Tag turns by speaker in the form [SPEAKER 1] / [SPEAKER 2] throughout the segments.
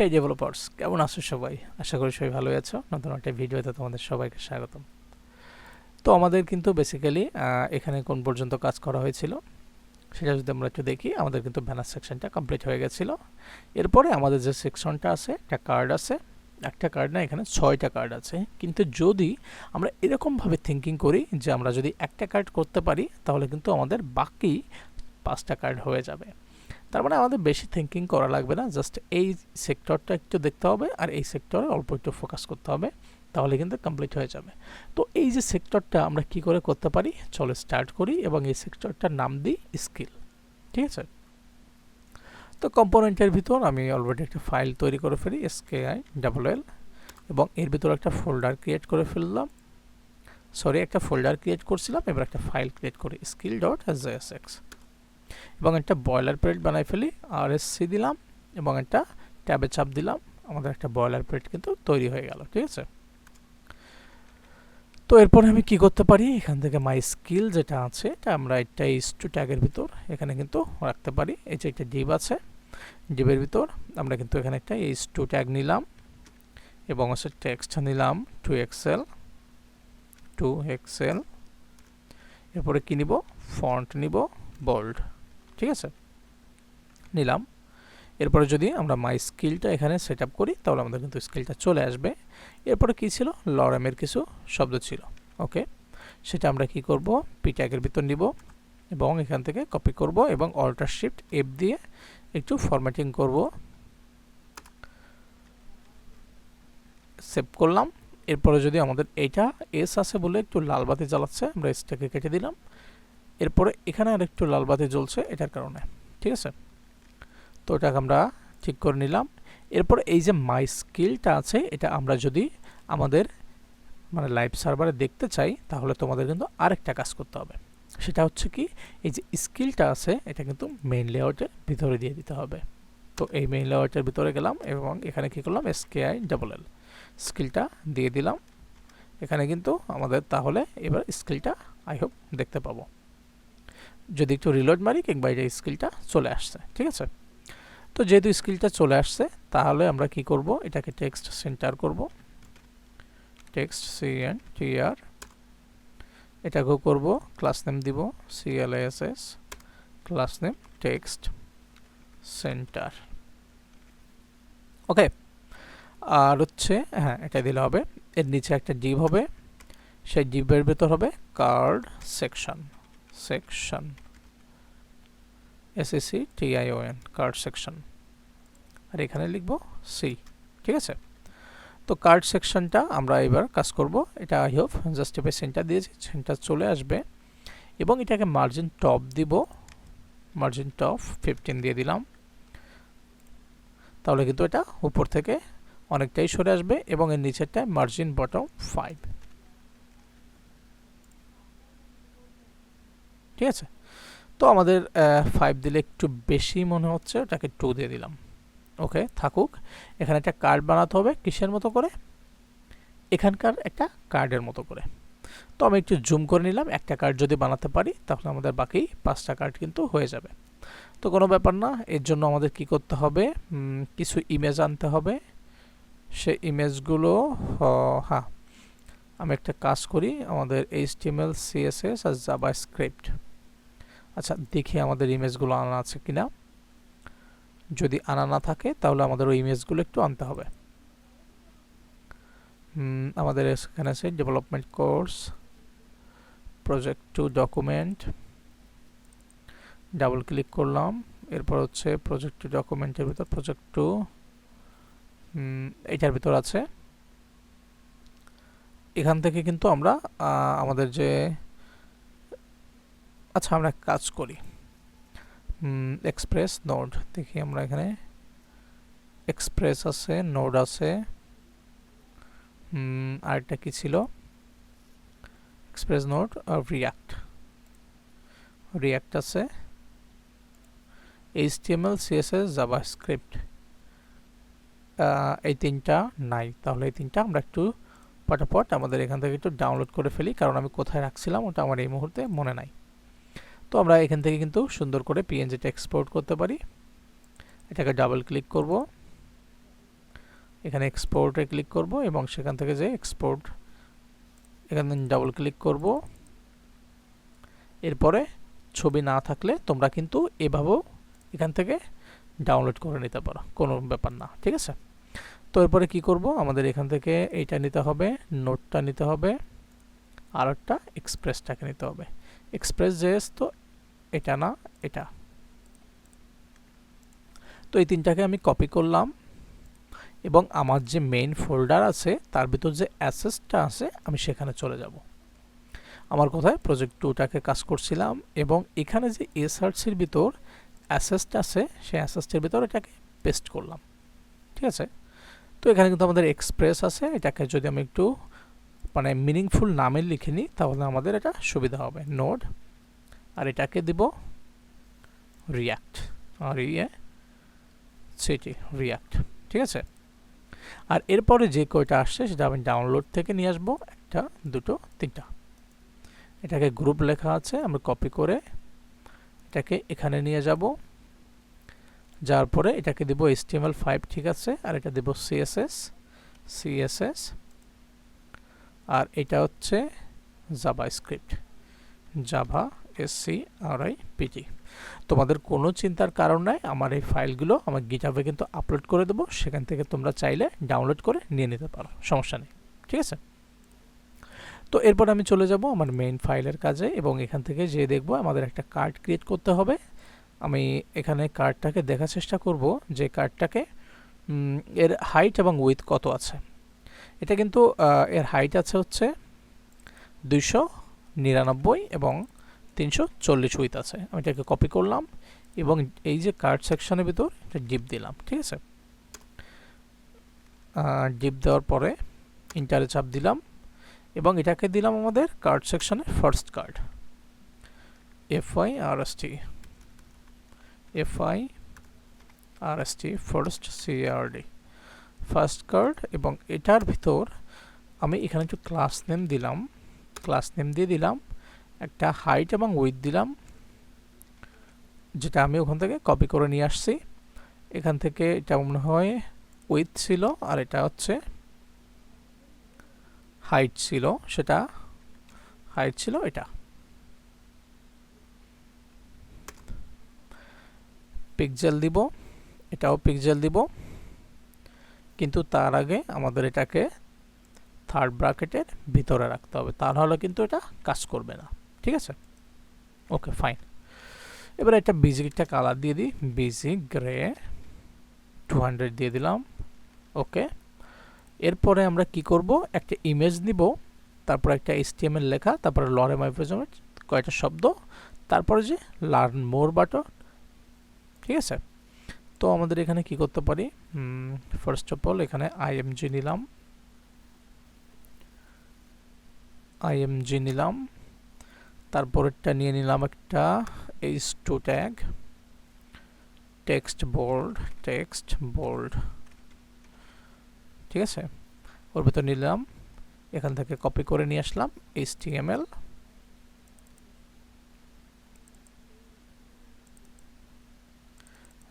[SPEAKER 1] হে developers কেমন আছো সবাই? আশা করি সবাই ভালোই আছো। নতুন একটা ভিডিওতে তোমাদের সবাইকে স্বাগতম। তো আমাদের কিন্তু বেসিক্যালি এখানে কোন পর্যন্ত কাজ করা হয়েছিল, সেটা যদি আমরা একটু দেখি, আমাদের কিন্তু ব্যানার সেকশনটা কমপ্লিট হয়ে গেছিল। এরপরে আমাদের যে সেকশনটা আছে, একটা কার্ড আছে, একটা কার্ড না, এখানে ছয়টা কার্ড আছে। কিন্তু যদি আমরা এরকমভাবে থিঙ্কিং করি যে আমরা যদি একটা কার্ড করতে পারি, তাহলে কিন্তু আমাদের বাকি পাঁচটা কার্ড হয়ে যাবে। তার মানে আমাদের বেশি থিঙ্কিং করা লাগবে না জাস্ট এই সেক্টরটা একটু দেখতে হবে আর এই সেক্টরে অল্প একটু ফোকাস করতে হবে, তাহলে কিন্তু কমপ্লিট হয়ে যাবে। তো এই যে সেক্টরটা আমরা কি করে করতে পারি? চলো স্টার্ট করি এবং এই সেক্টরটার নাম দিই স্কিল ঠিক আছে? তো কম্পোনেন্টের ভিতর আমি অলরেডি একটা ফাইল তৈরি করে ফেলি এসকে আই ডাবল এল এবং এর ভিতর একটা ফোল্ডার ক্রিয়েট করে ফেললাম। সরি একটা ফোল্ডার ক্রিয়েট করছিলাম, এবার একটা ফাইল ক্রিয়েট করি স্কিল ডট এস এক্স এবং একটা বয়লার প্লেট বানাই ফেলি আর সি দিলাম এবং একটা ট্যাবে চাপ দিলাম। আমাদের একটা বয়লার প্লেট কিন্তু তৈরি হয়ে গেল, ঠিক আছে? তো এরপরে আমি কি করতে পারি? এখান থেকে মাই স্কিল যেটা আছে, এটা আমরা একটা ইস টু ট্যাগের ভিতর এখানে কিন্তু রাখতে পারি। এই যে একটা ডিব আছে, ডিবের ভিতর আমরা কিন্তু এখানে একটা ইস টু ট্যাগ নিলাম এবং হচ্ছে টেক্সট নিলাম টু এক্সেল টু এক্সেল এরপরে কি নিব? ফন্ট নিব বোল্ড ঠিক আছে? নিলাম। এরপরে যদি আমরা মাই স্কিলটা এখানে সেট আপ করি, তাহলে আমাদের কিন্তু স্কিলটা চলে আসবে। এরপরে কি ছিল? লরামের কিছু শব্দ ছিল। ওকে সেটা আমরা কি করব? পি ট্যাগের ভিতর নিব এবং এখান থেকে কপি করব এবং অল্টার শিফট এফ দিয়ে একটু ফরম্যাটিং করব। সেভ করলাম। এরপরে যদি আমাদের এইটা এস আছে বলে একটু লাল বাতি জ্বালাচ্ছে, আমরা এসটাকে কেটে দিলাম। এরপরে এখানে আর একটু লাল বাতি জ্বলছে এটার কারণে, ঠিক আছে? তো এটাকে আমরা ঠিক করে নিলাম। এরপর এই যে মাই স্কিলটা আছে, এটা আমরা যদি আমাদের মানে লাইভ সার্ভারে দেখতে চাই, তাহলে তোমাদের কিন্তু আরেকটা কাজ করতে হবে। সেটা হচ্ছে কি, এই যে স্কিলটা আছে, এটা কিন্তু মেইন লেআউটের ভিতরে দিয়ে দিতে হবে। তো এই মেইন লেআউটের ভিতরে গেলাম এবং এখানে কি করলাম? S K I double L স্কিলটা দিয়ে দিলাম। এখানে কিন্তু আমাদের তাহলে এবার স্কিলটা আই হোপ দেখতে পাবো। যদি একটু রিলোড মারি কিংবা এটা স্কিলটা চলে আসছে, ঠিক আছে? তো যেহেতু স্কিলটা চলে আসছে, তাহলে আমরা কি করব? এটাকে টেক্সট সেন্টার করব। টেক্সট সি এন টি আর এটাকেও করব ক্লাস নেম দিব C L S S class name text centre okay আর হচ্ছে হ্যাঁ এটা দিলে হবে। এর নিচে একটা ডিভ হবে। সেই ডিভের ভেতর হবে card section section SSC TION card section আর এখানে লিখব সি ঠিক আছে? তো কার্ড সেকশনটা আমরা এবার কাজ করব। এটা আই হোপ জাস্টিফাই সেন্টার দিয়েছি সেন্টার চলে আসবে। এবং এটাকে মার্জিন টপ দিব। মার্জিন টপ ফিফটিন দিয়ে দিলাম। তাহলে কিন্তু এটা উপর থেকে অনেকটাই সরে আসবে এবং এর নিচেরটা মার্জিন বটম ফাইভ ঠিক আছে? তো আমাদের ফাইভ দিলে একটু বেশি মনে হচ্ছে, ওটাকে টু দিয়ে দিলাম। ওকে থাকুক। এখানে একটা কার্ড বানাতে হবে কিসের মতো করে? এখানকার একটা কার্ডের মতো করে। তো আমি একটু জুম করে নিলাম, একটা কার্ড যদি বানাতে পারি, তাহলে আমাদের বাকি পাঁচটা কার্ড কিন্তু হয়ে যাবে। তো কোনো ব্যাপার না, এর জন্য আমাদের কি করতে হবে? কিছু ইমেজ আনতে হবে। সে ইমেজগুলো হ্যাঁ। আমি একটা কাজ করি, আমাদের এইচ টিএমএল সিএসএস আর জাবা স্ক্রিপ্ট আচ্ছা দেখি আমাদের ইমেজগুলো আনা আছে কিনা। যদি আনা না থাকে, তাহলে আমাদের ওই ইমেজগুলো একটু আনতে হবে। আমাদের এখানে আছে development course project two document double click করলাম, এরপর হচ্ছে প্রজেক্ট টু ডকুমেন্টের ভিতর প্রজেক্ট টু এটার ভিতর আছে। এখান থেকে কিন্তু আমরা আমাদের যে আচ্ছা আমরা কাজ করি। এক্সপ্রেস নোড দেখি আমরা এখানে। এক্সপ্রেস আছে নোড আছে। আরেকটা কি ছিল? এক্সপ্রেস নোড আর রিয়াক্ট রিয়াক্ট আছে। এইচটিএমএল সিএসএস জাভা স্ক্রিপ্ট এই তিনটা নাই। তাহলে এই তিনটা আমরা একটু পটাপট আমাদের এখান থেকে একটু ডাউনলোড করে ফেলি, কারণ আমি কোথায় রাখছিলাম ওটা আমার এই মুহূর্তে মনে নাই। তো আমরা এখান থেকে কিন্তু সুন্দর করে পিএনজিটা এক্সপোর্ট করতে পারি। এটাকে ডাবল ক্লিক করব। এখানে এক্সপোর্টে ক্লিক করব এবং সেখান থেকে যে এক্সপোর্ট এখানে ডাবল ক্লিক করব। এরপরে ছবি না থাকলে তোমরা কিন্তু এভাবেও এখান থেকে ডাউনলোড করে নিতে পারো, কোনো ব্যাপার না, ঠিক আছে? তো এরপরে কি করব? আমাদের এখান থেকে এইটা নিতে হবে নোটটা নিতে হবে, আর একটা এক্সপ্রেসটাকে নিতে হবে। এক্সপ্রেস জেএস তো এটা না, এটা। তো এই তিনটাকে আমি কপি করলাম এবং আমার যে মেইন ফোল্ডার আছে, তার ভিতর যে অ্যাসেসটা আছে, আমি সেখানে চলে যাব। আমার কোথায়? প্রজেক্ট টুটাকে কাজ করছিলাম এবং এখানে যে এসআরসির ভিতর অ্যাসেসটা আছে, সেই অ্যাসেসটির ভিতর এটাকে পেস্ট করলাম। ঠিক আছে? তো এখানে কিন্তু আমাদের এক্সপ্রেস আছে, এটাকে যদি আমি একটু মানে মিনিংফুল নামে লিখে নিই, তাহলে আমাদের এটা সুবিধা হবে। নোড আর এটাকে দিব রিয়াক্ট আর ইয়ে সিটি রিয়াক্ট ঠিক আছে? আর এরপরে যে কয়টা আসছে সেটা আমি ডাউনলোড থেকে নিয়ে আসব, একটা, দুটো, তিনটা। এটাকে গ্রুপ লেখা আছে, আমরা কপি করে এটাকে এখানে নিয়ে যাব। যার পরে এটাকে দেব HTML ফাইভ ঠিক আছে? আর এটা দেব সিএসএস সিএসএস আর এটা হচ্ছে JavaScript java SC R I PT তোমাদের কোনো চিন্তার কারণ নাই, আমার এই ফাইলগুলো আমার গিটাবে কিন্তু আপলোড করে দেবো, সেখান থেকে তোমরা চাইলে ডাউনলোড করে নিয়ে নিতে পারো, সমস্যা নেই, ঠিক আছে? তো এরপর আমি চলে যাব আমার মেইন ফাইলের কাজে এবং এখান থেকে যে দেখব আমাদের একটা কার্ড ক্রিয়েট করতে হবে। আমি এখানে কার্ডটাকে দেখার চেষ্টা করব, যে কার্ডটাকে এর হাইট এবং উইথ কত আছে। এটা কিন্তু এর হাইট আছে হচ্ছে দুইশো নিরানব্বই এবং তিনশো চল্লিশ উইথ আছে। আমি এটাকে কপি করলাম এবং এই যে কার্ড সেকশনের ভিতর এটা ডিপ দিলাম, ঠিক আছে? ডিপ দেওয়ার পরে ইন্টারে চাপ দিলাম এবং এটাকে দিলাম আমাদের কার্ড সেকশনে first card F I R S T F I R S T first CRD first card এবং এটার ভিতর আমি এখানে একটু ক্লাস নেম দিলাম। ক্লাস নেম দিয়ে দিলাম, একটা হাইট এবং উইথ দিলাম, যেটা আমি ওখান থেকে কপি করে নিয়ে আসছি। এখান থেকে এটা মনে হয় উইথ ছিল আর এটা হচ্ছে হাইট ছিল, সেটা হাইট ছিল এটা। পিকজেল দিব, এটাও পিকজেল দিব। কিন্তু তার আগে আমাদের এটাকে থার্ড ব্রাকেটের ভিতরে রাখতে হবে। তা নাহলে কিন্তু এটা কাজ করবে না। ঠিক আছে? ওকে ফাইন এবার একটা একটা কালার দিয়ে দিই। বিজি গ্রে টু হান্ড্রেড দিয়ে দিলাম। ওকে এরপরে আমরা কি করব? একটা ইমেজ নিব। তারপর একটা এসটিএমএল লেখা, তারপরে লরেম আইফোজমের কয়েকটা শব্দ, তারপরে যে লার্ন মোর বাটন ঠিক আছে? তো আমাদের এখানে কি করতে পারি? ফার্স্ট অফ অল এখানে আইএমজি নিলাম। আইএমজি নিলাম। তারপরেরটা নিয়ে নিলাম একটা H two tag text bold text bold ঠিক আছে? ওর ভিতর নিলাম। এখান থেকে কপি করে নিয়ে আসলাম এইচ টিএমএল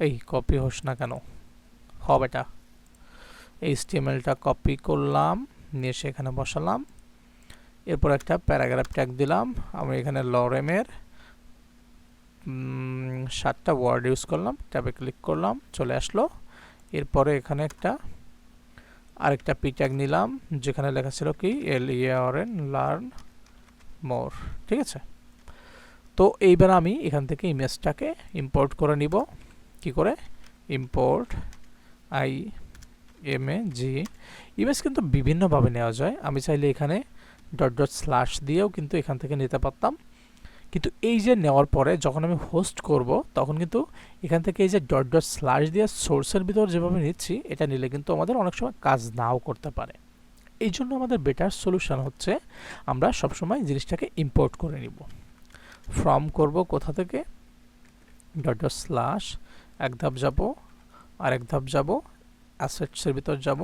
[SPEAKER 1] এই কপি হোস না কেন? হবে এটা এইচ টিএমএলটা কপি করলাম, নিয়ে সেখানে বসালাম। এরপর একটা প্যারাগ্রাফ ট্যাগ দিলাম। আমি এখানে লরেমের সাতটা ওয়ার্ড ইউজ করলাম। ট্যাবে ক্লিক করলাম, চলে আসলো। এরপরে এখানে একটা, আরেকটা পি ট্যাগ নিলাম, যেখানে লেখা ছিল কি L E R N learn more ঠিক আছে? তো এইবার আমি এখান থেকে ইমেজটাকে ইম্পোর্ট করে নিব। কি করে? Import I M A G image কিন্তু বিভিন্নভাবে নেওয়া যায়। আমি চাইলে এখানে ডট ডট স্ল্যাশ দিয়েও কিন্তু এখান থেকে নিতে পারতাম। কিন্তু এই যে নেওয়ার পরে যখন আমি হোস্ট করব, তখন কিন্তু এখান থেকে এই যে ডট ডট স্ল্যাশ দিয়ে সোর্সের ভিতর যেভাবে নিচ্ছি, এটা নিলে কিন্তু আমাদের অনেক সময় কাজ নাও করতে পারে। এই জন্য আমাদের বেটার সলিউশন হচ্ছে আমরা সবসময় জিনিসটাকে ইম্পোর্ট করে নিব। ফ্রম করব কোথা থেকে? ডট ডট স্ল্যাশ এক ধাপ যাব, আর এক ধাপ যাব, অ্যাসেটসের ভিতর যাব,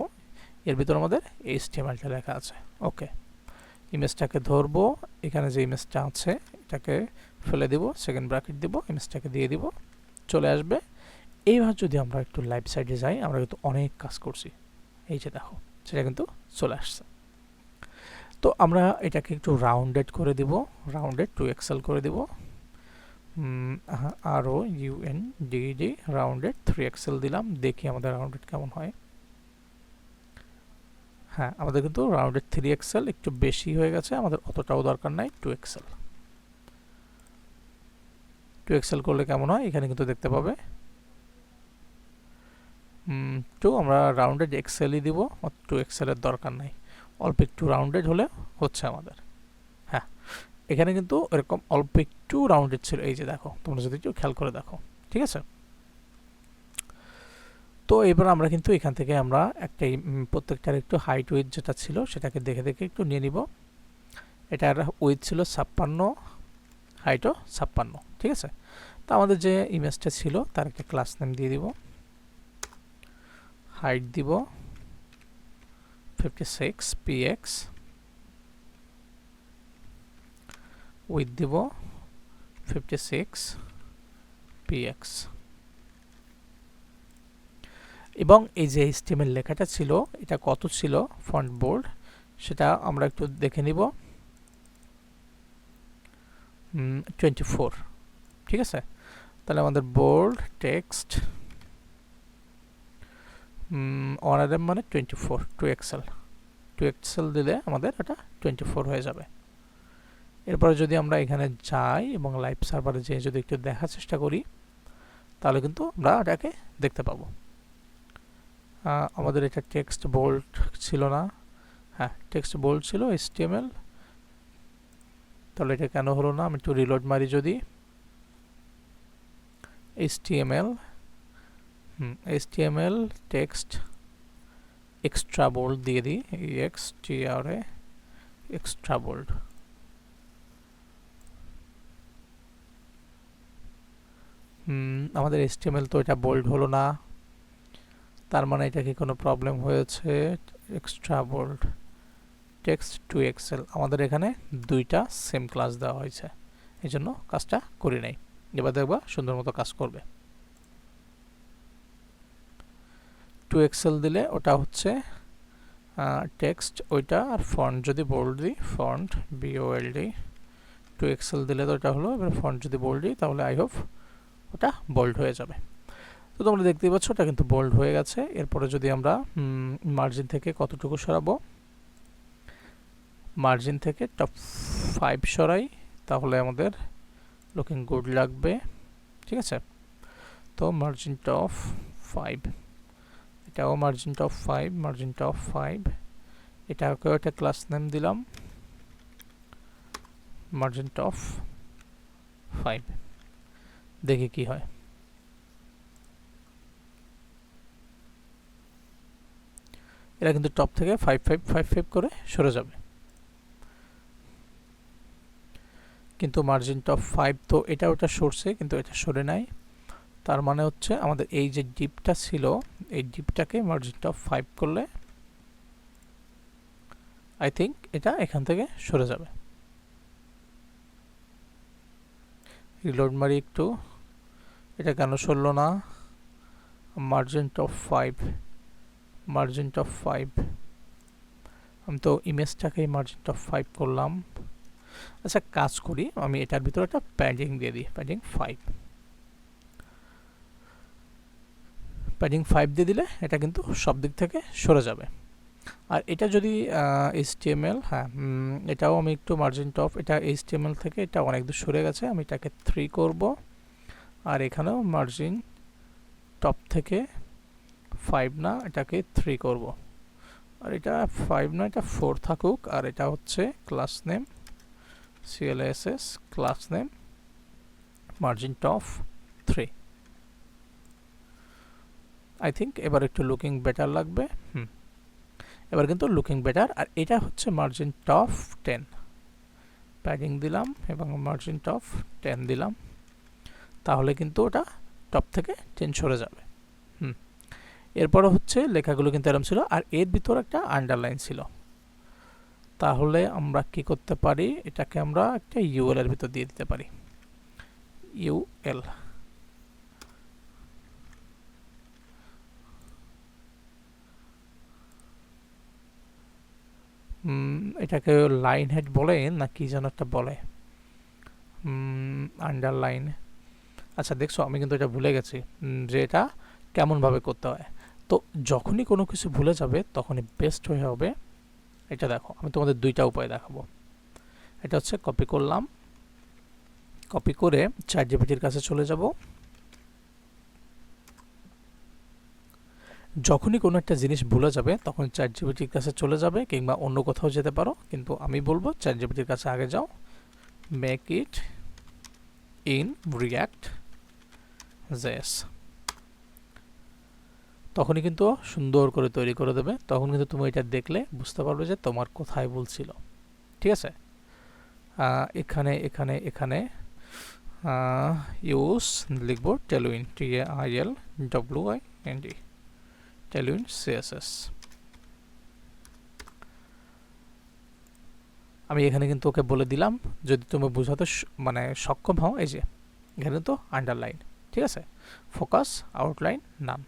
[SPEAKER 1] এর ভিতর আমাদের এই স্টেমালটা লেখা আছে। ওকে, ইমেজটাকে ধরবো, এখানে যে ইমেজটা আছে, এটাকে ফেলে দিব সেকেন্ড ব্র্যাকেট দিব, ইমেজটাকে দিয়ে দিব, চলে আসবে। এইভাবে যদি আমরা একটু লাইভ সাইডে যাই, আমরা কিন্তু অনেক কাজ করছি। এই যে দেখো, সেটা কিন্তু চলে আসছে। তো আমরা এটাকে একটু রাউন্ডেড করে দিব রাউন্ডেড টু এক্সেল করে দিব। আরও UN DD rounded three XL দিলাম, দেখি আমাদের রাউন্ডেড কেমন হয়। হ্যাঁ আমাদের কিন্তু রাউন্ডেড থ্রি এক্সেল একটু বেশি হয়ে গেছে, আমাদের অতটাও দরকার নাই টু এক্সেল টু এক্সেল করলে কেমন হয়? এখানে কিন্তু দেখতে পাবে। টু আমরা রাউন্ডেড এক্সেলই দিব টু এক্সেলের দরকার নাই। অল্প একটু রাউন্ডেড হলে হচ্ছে আমাদের। হ্যাঁ এখানে কিন্তু এরকম অল্প একটু রাউন্ডেড ছিল। এই যে দেখো, তোমরা যদি একটু খেয়াল করে দেখো, ঠিক আছে? তো এবার আমরা কিন্তু এখান থেকে আমরা একটা প্রত্যেকটার একটু হাইট উইথ যেটা ছিল, সেটাকে দেখে দেখে একটু নিয়ে নিব। এটার উইথ ছিল ছাপ্পান্ন হাইটও ছাপ্পান্ন, ঠিক আছে? তো আমাদের যে ইমেজটা ছিল, তার একটা ক্লাস নেম দিয়ে দিব। হাইট দিব ফিফটি সিক্স পিএক্স উইথ দিব ফিফটি সিক্স পিএক্স এবং এই যে স্টিমের লেখাটা ছিল, এটা কত ছিল ফন্ট বোর্ড সেটা আমরা একটু দেখে নিব। টোয়েন্টি ফোর ঠিক আছে? তাহলে আমাদের বোল্ড টেক্সট অনারেম মানে twenty four two XL two XL দিলে আমাদের এটা টোয়েন্টি ফোর হয়ে যাবে। এরপরে যদি আমরা এখানে যাই এবং লাইভ সার্ভারে যেয়ে যদি একটু দেখার চেষ্টা করি, তাহলে কিন্তু আমরা এটাকে দেখতে পাবো। আমাদের এটা টেক্সট বোল্ড ছিল না। হ্যাঁ টেক্সট বোল্ড ছিল এসটিএমএল তাহলে এটা কেন হলো না? আমি একটু রিলোড মারি যদি। HTML hmm, HTML text extra bold দিয়ে দিই। X T R extra bold আমাদের HTML তো এটা বোল্ড হলো না। তার মানে এটা কি কোনো প্রবলেম হয়েছে। Extra bold text two XL আমাদের এখানে দুইটা সেম ক্লাস দেওয়া হয়েছে। এই জন্য কাজটা করি নাই। এবার দেখবা সুন্দর মতো কাজ করবে। টু এক্সেল দিলে ওটা হচ্ছে টেক্সট ওইটা আর ফন্ট যদি বোল্ড দিই ফন্ট বিওএলডি টু এক্সেল দিলে তো ওটা হলো, এবার ফন্ট যদি বোল্ড দিই, তাহলে আই হোপ ওটা বোল্ড হয়ে যাবে। তো তোমরা দেখতেই পাচ্ছ ওটা কিন্তু বোল্ড হয়ে গেছে। এরপরে যদি আমরা মার্জিন থেকে কতটুকু সরাবো? মার্জিন থেকে টপ ফাইভ সরাই, তাহলে আমাদের লুকিং গুড লাগবে। ঠিক আছে? তো মার্জিন টপ ফাইভ এটাও margin top five margin top five এটাকেও একটা ক্লাস নেম দিলাম। মার্জিন টপ ফাইভ দেখি কি হয়। এরা কিন্তু টপ থেকে ফাইভ ফাইভ ফাইভ ফাইভ করে সরে যাবে। কিন্তু মার্জিন টপ ফাইভ তো এটা ওটা সরছে, কিন্তু এটা সরে নাই। তার মানে হচ্ছে আমাদের এই যে ডিপটা ছিল, এই ডিপটাকে মার্জিন টপ ফাইভ করলে আই থিঙ্ক এটা এখান থেকে সরে যাবে। রিলোড মারি একটু। এটা কেন সরল না? Margin of five margin top five আমি তো ইমেজটাকে মার্জিন টপ ফাইভ করলাম। আচ্ছা কাজ করি। আমি এটার ভিতরে একটা প্যাডিং দিয়ে দিই প্যাডিং ফাইভ প্যাডিং ফাইভ দিয়ে দিলে এটা কিন্তু সব দিক থেকে সরে যাবে। আর এটা যদি এইচটিএমএল হ্যাঁ এটাও আমি একটু মার্জিন টপ এটা এইচটিএমএল থেকে এটা অনেক দূর সরে গেছে, আমি এটাকে থ্রি করব। আর এখানেও মার্জিন টপ থেকে ফাইভ না, এটাকে থ্রি করব। আর এটা ফাইভ না, এটা ফোর থাকুক, আর এটা হচ্ছে class name clss class name, margin top 3 I think এবার একটু লুকিং বেটার লাগবে। হুম। এবার কিন্তু লুকিং বেটার আর এটা হচ্ছে মার্জিন টপ টেন প্যাডিং দিলাম এবং মার্জিন টপ টেন দিলাম। তাহলে কিন্তু ওটা টপ থেকে টেন সরে যাবে। হুম। এরপরে হচ্ছে লেখাগুলো কিন্তু এরম ছিল, আর এর ভিতর একটা আন্ডারলাইন ছিল। তাহলে আমরা কি করতে পারি? এটাকে আমরা একটা ইউএল এর ভিতর দিয়ে দিতে পারি। ইউএল এটাকে লাইন হেড বলে না কি যেন একটা বলে? আন্ডারলাইন আচ্ছা দেখছ, আমি কিন্তু এটা ভুলে গেছি যে এটা কেমনভাবে করতে হয়। তো যখনই কোনো কিছু ভুলে যাবে, তখনই বেস্ট হয়ে হবে, এটা দেখো, আমি তোমাদের দুইটা উপায় দেখাবো। এটা হচ্ছে কপি করলাম কপি করে চ্যাট জিপিটির কাছে চলে যাব। যখনই কোনো একটা জিনিস ভুলে যাবে, তখন চ্যাট জিপিটির কাছে চলে যাবে, কিংবা অন্য কোথাও যেতে পারো, কিন্তু আমি বলব চ্যাট জিপিটির কাছে আগে যাও make it in React JS. তখনই কিন্তু সুন্দর করে তৈরি করে দেবে। তখন কিন্তু তুমি এটা দেখলে বুঝতে পারবে যে তোমার কোথায় ভুল ছিল। ঠিক আছে? এখানে এখানে এখানে ইউস লিখব Tailwind, T A I L W I N D, Tailwind CSS আমি এখানে কিন্তু ওকে বলে দিলাম, যদি তুমি বোঝাতে মানে সক্ষম হও, এই যে, এখানে তো আন্ডারলাইন ঠিক আছে? ফোকাস আউটলাইন নান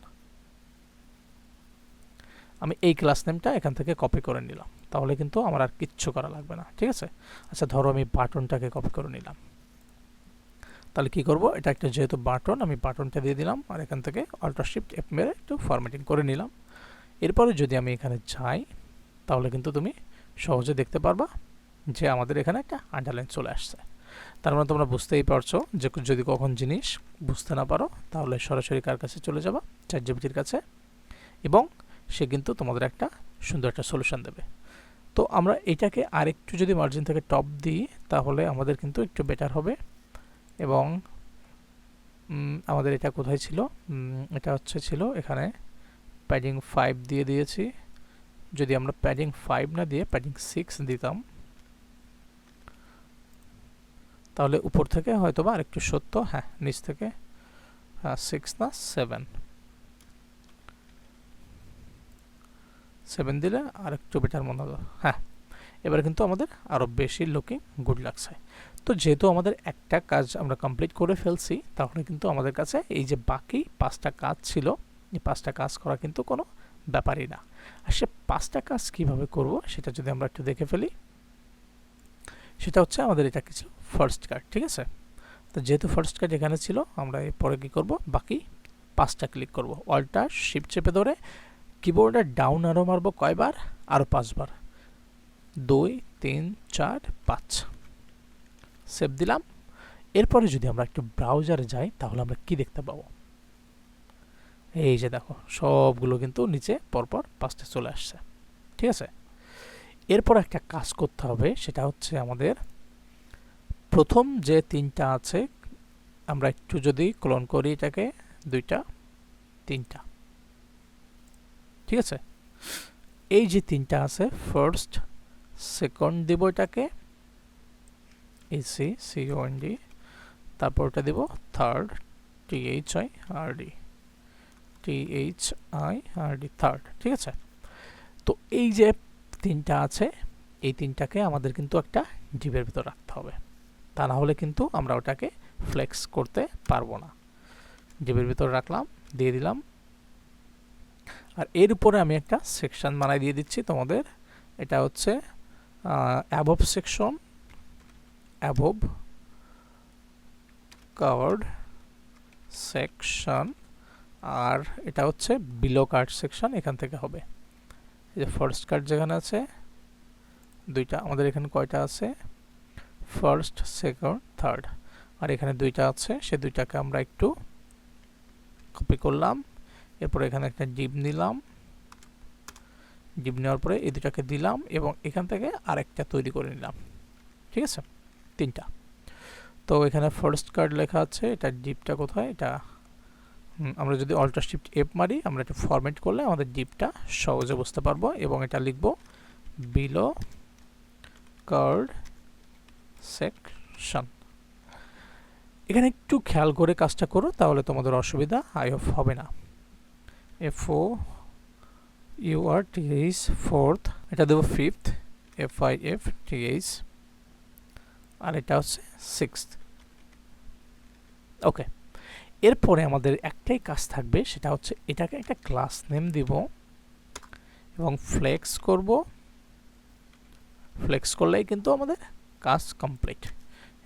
[SPEAKER 1] আমি এই ক্লাস নেমটা এখান থেকে কপি করে নিলাম। তাহলে কিন্তু আমার আর কিচ্ছু করা লাগবে না, ঠিক আছে? আচ্ছা ধরো আমি বাটনটাকে কপি করে নিলাম। তাহলে কি করব? এটা একটা যেহেতু বাটন, আমি বাটনটা দিয়ে দিলাম আর এখান থেকে অল্ট্রা শিফট এফ মেরে একটু ফরম্যাটিং করে নিলাম। এরপরে যদি আমি এখানে যাই, তাহলে কিন্তু তুমি সহজে দেখতে পারবা যে আমাদের এখানে একটা আন্ডারলাইন চলে আসছে। তার মানে তোমরা বুঝতেই পারছ যে যদি কখন জিনিস বুঝতে না পারো, তাহলে সরাসরি কার কাছে চলে যাবা? চ্যাট কাছে। এবং সে কিন্তু তোমাদের একটা সুন্দর একটা সলিউশন দেবে। তো আমরা এটাকে আরেকটু যদি মার্জিন থেকে টপ দিই, তাহলে আমাদের কিন্তু একটু বেটার হবে। এবং আমাদের এটা কোথায় ছিল? এটা হচ্ছে ছিল এখানে প্যাডিং ফাইভ দিয়ে দিয়েছি। যদি আমরা প্যাডিং ফাইভ না দিয়ে প্যাডিং সিক্স দিতাম তাহলে উপর থেকে হয়তো বা আরেকটু সত্য হ্যাঁ নিচ থেকে সিক্স না সেভেন সেভেন দিলে আর একটু বেটার মনে হলো হ্যাঁ। এবার কিন্তু আমাদের আরও বেশি লুকিং গুড লাগছে। তো যেহেতু আমাদের একটা কাজ আমরা কমপ্লিট করে ফেলছি, তাহলে কিন্তু আমাদের কাছে এই যে বাকি পাঁচটা কাজ ছিল, এই পাঁচটা কাজ করা কিন্তু কোনো ব্যাপারই না। আর সে পাঁচটা কাজ কীভাবে করব, সেটা যদি আমরা একটু দেখে ফেলি, সেটা হচ্ছে আমাদের এটা কি ছিল? ফার্স্ট কার্ড ঠিক আছে? তো যেহেতু ফার্স্ট কার্ড এখানে ছিল, আমরা এরপরে কী করব? বাকি পাঁচটা ক্লিক করব। অল্টা শিফট চেপে ধরে কিবোর্ডে ডাউন আরও মারবো কয়বার? আরও পাঁচবার। দুই, তিন, চার, পাঁচ। সেভ দিলাম। এরপরে যদি আমরা একটু ব্রাউজারে যাই, তাহলে আমরা কি দেখতে পাবো? এই যে দেখো, সবগুলো কিন্তু নিচে পরপর পাঁচটা চলে আসছে। ঠিক আছে? এরপর একটা কাজ করতে হবে, সেটা হচ্ছে আমাদের প্রথম যে তিনটা আছে, আমরা একটু যদি ক্লোন করি এটাকে, দুইটা, তিনটা। ঠিক আছে? এই যে তিনটা আছে ফার্স্ট সেকেন্ড দিব এটাকে এসি সিওএনডি তারপর ওটা দেব third T H I R D T H I R D third ঠিক আছে? তো এই যে তিনটা আছে, এই তিনটাকে আমাদের কিন্তু একটা ডিবের ভিতর রাখতে হবে। তা না হলে কিন্তু আমরা ওটাকে ফ্লেক্স করতে পারব না। ডিবের ভিতর রাখলাম, দিয়ে দিলাম। আর এর উপরে আমি একটা সেকশন বানাই দিয়ে দিচ্ছি তোমাদের। এটা হচ্ছে above section above card section আর এটা হচ্ছে বিলো কার্ড সেকশন এখান থেকে হবে। এই যে ফার্স্ট কার্ড যেখানে আছে, দুইটা, আমাদের এখানে কয়টা আছে? ফার্স্ট সেকেন্ড থার্ড আর এখানে দুইটা আছে, সে দুইটাকে আমরা একটু কপি করলাম। এরপর এখানে একটা ডিপ নিলাম। ডিপ নেওয়ার পরে এই দুটাকে দিলাম এবং এখান থেকে আরেকটা তৈরি করে নিলাম। ঠিক আছে? তিনটা। তো এখানে ফার্স্ট কার্ড লেখা আছে, এটা ডিপটা কোথায়? এটা আমরা যদি অল্টার শিফট এফ মারি, আমরা এটা ফরম্যাট করলে আমাদের ডিপটা সহজে বুঝতে পারব এবং এটা লিখব বিলো কার্ড সেকশন এখানে একটু খেয়াল করে কাজটা করো, তাহলে তোমাদের অসুবিধা আই অফ হবে না। F O U R T H fourth এটা দেবো fifth F I F T H আর এটা হচ্ছে সিক্সথ ওকে এরপরে আমাদের একটাই কাজ থাকবে, সেটা হচ্ছে এটাকে একটা ক্লাস নেম দিব, এবং ফ্লেক্স করব। ফ্লেক্স করলেই কিন্তু আমাদের কাজ কমপ্লিট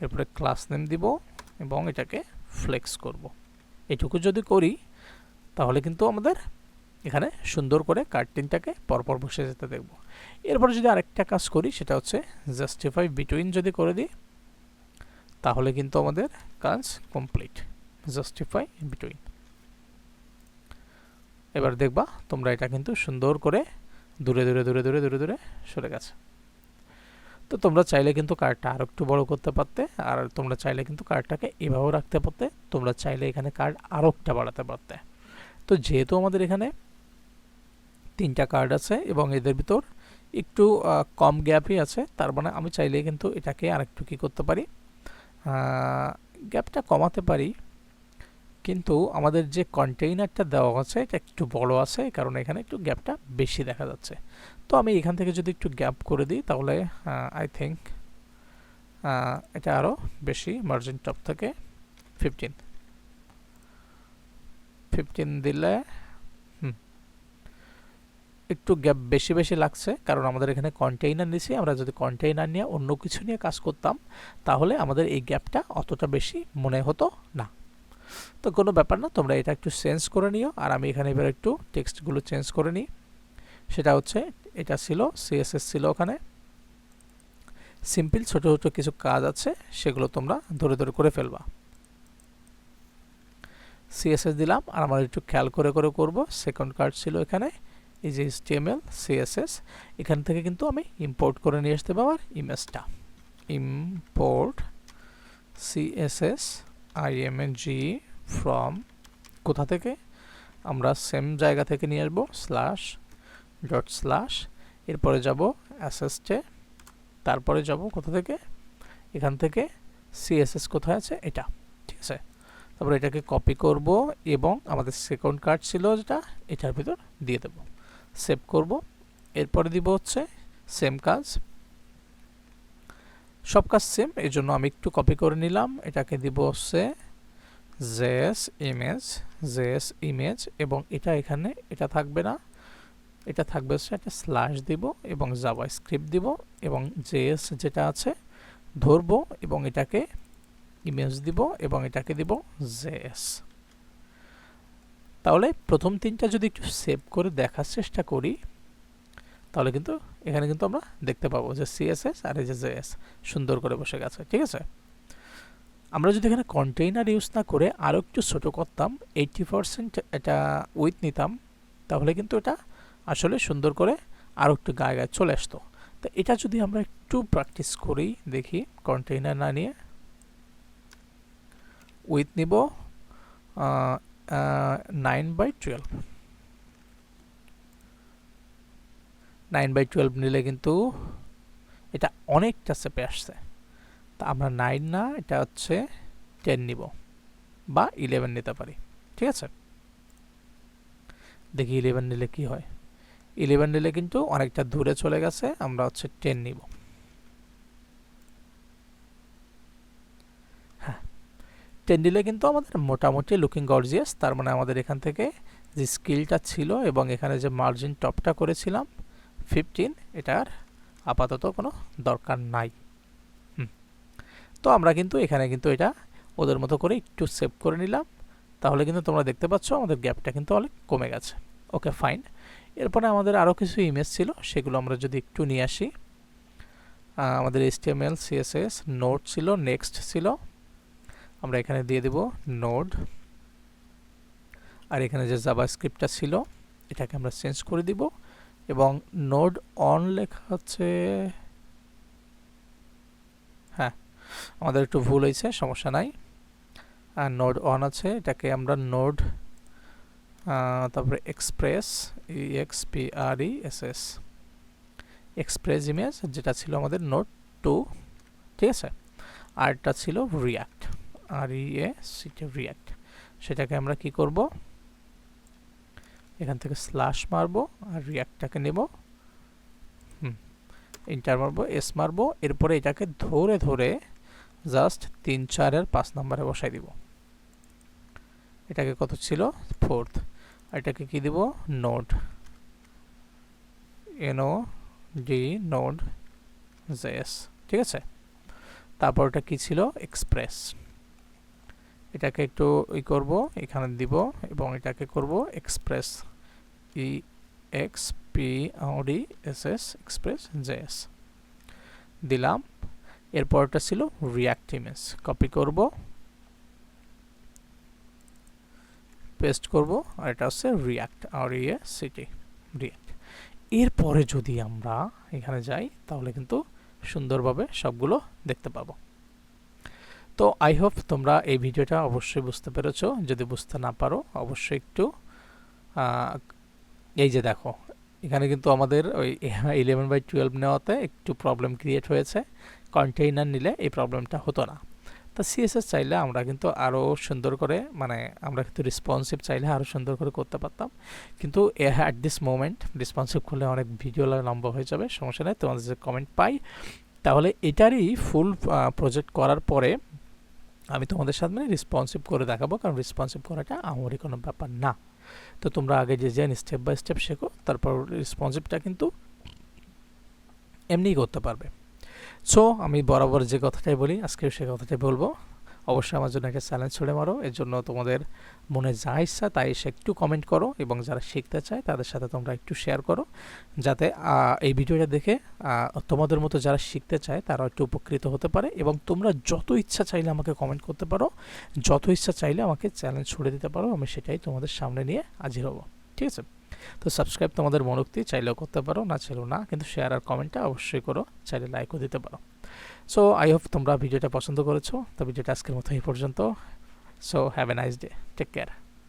[SPEAKER 1] এরপরে ক্লাস নেম দিব এবং এটাকে ফ্লেক্স করব। এটুকু যদি করি, তাহলে কিন্তু আমাদের এখানে সুন্দর করে কার্টিনটাকে পরপর বসে যেতে দেখব। এরপরে যদি আরেকটা কাজ করি, সেটা হচ্ছে জাস্টিফাই বিটুইন যদি করে দিই, তাহলে কিন্তু আমাদের কাজ কমপ্লিট জাস্টিফাই বিটুইন এবার দেখবা তোমরা এটা কিন্তু সুন্দর করে দূরে দূরে দূরে দূরে দূরে দূরে সরে গেছে। তো তোমরা চাইলে কিন্তু কার্ডটা আরও একটু বড় করতে পারতে, আর তোমরা চাইলে কিন্তু কার্ডটাকে এভাবেও রাখতে পারতে, তোমরা চাইলে এখানে কার্ড আরও একটা বাড়াতে পারতে। তো যেহেতু আমাদের এখানে তিনটা কার্ড আছে এবং এদের ভিতর একটু কম গ্যাপই আছে, তার মানে আমি চাইলে কিন্তু এটাকে আরেকটু কী করতে পারি গ্যাপটা কমাতে পারি। কিন্তু আমাদের যে কন্টেইনারটা দেওয়া আছে, এটা একটু বড় আছে কারণ এখানে একটু গ্যাপটা বেশি দেখা যাচ্ছে। তো আমি এখান থেকে যদি একটু গ্যাপ করে দিই, তাহলে আই থিঙ্ক এটা আরও বেশি মার্জিন টপ থেকে ফিফটিন ফিফটিন দিলে একটু গ্যাপ বেশি বেশি লাগছে, কারণ আমাদের এখানে কন্টেইনার নিছি, আমরা যদি কন্টেইনার নিয়ে অন্য কিছু নিয়ে কাজ করতাম, তাহলে আমাদের এই গ্যাপটা অতটা বেশি মনে হতো না। তো কোনো ব্যাপার না, তোমরা এটা একটু চেঞ্জ করে নিও। আর আমি এখানে এবার একটু টেক্সটগুলো চেঞ্জ করে নিই। সেটা হচ্ছে, এটা ছিল সিএসএস ছিল ওখানে। সিম্পল ছোট ছোট কিছু কাজ আছে, সেগুলো তোমরা ধরে ধরে করে ফেলবা। সিএসএস দিলাম, আর আমরা একটু খেয়াল করে করে করব। সেকেন্ড কার্ড ছিল এখানে, এই যে এইচটিএমএল সিএসএস এখান থেকে কিন্তু আমি ইম্পোর্ট করে নিয়ে আসতে পারবার ইমেজটা ইম্পোর্ট সিএসএস আইএমএনজি ফ্রম কোথা থেকে? আমরা সেম জায়গা থেকে নিয়ে আসব স্ল্যাশ ডট স্ল্যাশ এরপরে যাব অ্যাসেসটে তারপরে যাব কোথা থেকে? এখান থেকে সিএসএস কোথায় আছে? এটা, ঠিক আছে? তারপরে এটাকে কপি করব এবং আমাদের সেকেন্ড কার্ড ছিল যেটা, এটার ভিতর দিয়ে দেব। সেভ করব, এরপরে দিব হচ্ছে সেম কাজ সব কাজ সেম এই জন্য আমি একটু কপি করে নিলাম। এটাকে দিব হচ্ছে জেএস ইমেজ জেএস ইমেজ এবং এটা এখানে, এটা থাকবে না। এটা থাকবে হচ্ছে একটা স্ল্যাশ দিব এবং জাভা স্ক্রিপ্ট দিব এবং জেএস যেটা আছে ধরবো এবং এটাকে ইমেজ দিব এবং এটাকে দিব জেএস তাহলে প্রথম তিনটা যদি একটু সেভ করে দেখার চেষ্টা করি তাহলে কিন্তু এখানে কিন্তু আমরা দেখতে পাবো যে সিএসএস আর জেএস সুন্দর করে বসে গেছে, ঠিক আছে? আমরা যদি এখানে কন্টেইনার ইউজ না করে আরও একটু ছোটো করতাম এইটটি পারসেন্ট এটা উইথ নিতাম, তাহলে কিন্তু এটা আসলে সুন্দর করে আরও একটু গায়ে গায়ে চলে আসতো। তো এটা যদি আমরা একটু প্র্যাকটিস করি, দেখি কন্টেইনার না নিয়ে উইথ নিব nine by twelve nine by twelve নিলে কিন্তু এটা অনেকটা চেপে আসছে। তা আমরা নাইন না, এটা হচ্ছে টেন নিব বা ইলেভেন নিতে পারি, ঠিক আছে? দেখি ইলেভেন নিলে কি হয়। ইলেভেন নিলে কিন্তু অনেকটা দূরে চলে গেছে, আমরা হচ্ছে টেন নিব। হ্যাঁ টেন নিলে কিন্তু আমাদের মোটামুটি লুকিং গর্জিয়াস, তার মানে আমাদের এখান থেকে যে স্কিলটা ছিল এবং এখানে যে মার্জিন টপটা করেছিলাম ফিফটিন এটার আপাতত কোনো দরকার নাই। তো আমরা কিন্তু এখানে কিন্তু এটা ওদের মতো করে একটু সেভ করে নিলাম। তাহলে কিন্তু তোমরা দেখতে পাচ্ছ আমাদের গ্যাপটা কিন্তু অনেক কমে গেছে। ওকে ফাইন এরপরে আমাদের আরও কিছু ইমেজ ছিল, সেগুলো আমরা যদি একটু নিয়ে আসি। আমাদের এইচটিএমএল সিএসএস নোট ছিল নেক্সট ছিল। আমরা এখানে দিয়ে দেব নোড আর এখানে যে জাবা স্ক্রিপ্টটা ছিল, এটাকে আমরা চেঞ্জ করে দিব। এবং নোড অন লেখা হচ্ছে হ্যাঁ আমাদের একটু ভুল হয়েছে, সমস্যা নাই। আর নোড অন আছে, এটাকে আমরা নোড তারপরে express EX P R E S S express image যেটা ছিল আমাদের নোট টু ঠিক আছে? আরটা ছিল React R E A CT React সেটাকে আমরা কি করব? এখান থেকে স্ল্যাশ মারবো আর রিয়াক্টটাকে নেব। হুম ইন্টার মারবো এস মারবো, এরপরে এটাকে ধরে ধরে জাস্ট তিন চারের পাঁচ নম্বরে বসাই দিব। এটাকে কত ছিল? ফোর্থ এটাকে কি দিব? Node NO D node JS ঠিক আছে? তারপর ওটা কী ছিল? এক্সপ্রেস এটাকে একটু ই করব, এখানে দিব এবং এটাকে করব express E X P D S S express JS দিলাম। এরপরটা ছিল রিয়াক্ট ইমেজ কপি করব। পেস্ট করব। আর এটা হচ্ছে রিয়াক্ট আর ইয়ে সিটি রিয়াক্ট এরপরে যদি আমরা এখানে যাই, তাহলে কিন্তু সুন্দরভাবে সবগুলো দেখতে পাবো। তো আই হোপ তোমরা এই ভিডিওটা অবশ্যই বুঝতে পেরেছ। যদি বুঝতে না পারো, অবশ্যই একটু এই যে দেখো, এখানে কিন্তু আমাদের ওই ইলেভেন বাই টুয়েলভ নেওয়াতে একটু প্রবলেম ক্রিয়েট হয়েছে। কন্টেইনার নিলে এই প্রবলেমটা হতো না। তা সিএসএস চাইলে আমরা কিন্তু আরও সুন্দর করে মানে আমরা কিন্তু রেসপন্সিভ চাইলে আরও সুন্দর করে করতে পারতাম। কিন্তু অ্যাট দিস মোমেন্ট রেসপন্সিভ করলে অনেক ভিডিও লম্বা হয়ে যাবে, সমস্যা নেই, তোমাদের যে কমেন্ট পাই। তাহলে এটারই ফুল প্রজেক্ট করার পরে আমি তোমাদের সামনে রেসপন্সিভ করে দেখাবো, কারণ রেসপন্সিভ করাটা আমারই কোনো ব্যাপার না। তো তোমরা আগে যেন স্টেপ বাই স্টেপ শেখো, তারপর রেসপন্সিভটা কিন্তু এমনিই করতে পারবে। সো আমি বরাবর যে কথাটাই বলি, আজকেও সে কথাটাই বলব। অবশ্যই আমার জন্য একটা চ্যালেঞ্জ ছুড়ে মারো। এর জন্য তোমাদের মনে যা ইচ্ছা তাই এসে একটু কমেন্ট করো এবং যারা শিখতে চায় তাদের সাথে তোমরা একটু শেয়ার করো। যাতে এই ভিডিওটা দেখে তোমাদের মতো যারা শিখতে চায় তারা একটু উপকৃত হতে পারে এবং তোমরা যত ইচ্ছা চাইলে আমাকে কমেন্ট করতে পারো, যত ইচ্ছা চাইলে আমাকে চ্যালেঞ্জ ছুড়ে দিতে পারো, আমি সেটাই তোমাদের সামনে নিয়ে হাজির হব। ঠিক আছে? তো সাবস্ক্রাইব তোমাদের মনোক্তি, চাইলেও করতে পারো, না চাইলেও না, কিন্তু শেয়ার আর কমেন্টটা অবশ্যই করো, চাইলে লাইকও দিতে পারো। সো আই হোপ তোমরা ভিডিওটা পছন্দ করেছ। তো ভিডিওটা আজকের মতো এই পর্যন্ত। So have a nice day take care